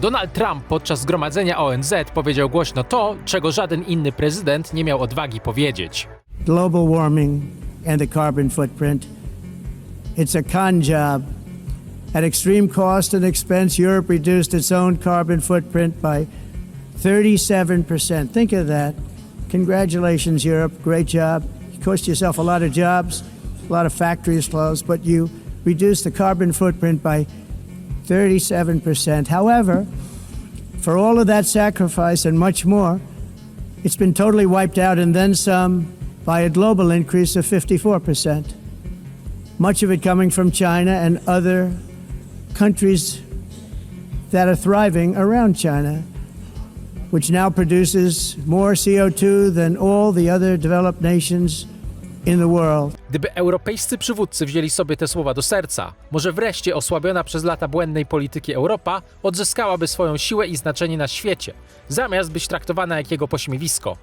Donald Trump podczas zgromadzenia ONZ powiedział głośno to, czego żaden inny prezydent nie miał odwagi powiedzieć. global warming and the carbon footprint. It's a con job. At extreme cost and expense, Europe reduced its own carbon footprint by 37%. Think of that. Congratulations, Europe. Great job. You cost yourself a lot of jobs, a lot of factories closed, but you reduced the carbon footprint by 37%. However, for all of that sacrifice and much more, it's been totally wiped out and then some by a global increase of 54%. Much of it coming from China and other countries that are thriving around China, which now produces more CO2 than all the other developed nations. Gdyby europejscy przywódcy wzięli sobie te słowa do serca, może wreszcie osłabiona przez lata błędnej polityki Europa odzyskałaby swoją siłę i znaczenie na świecie, zamiast być traktowana jak jego pośmiewisko.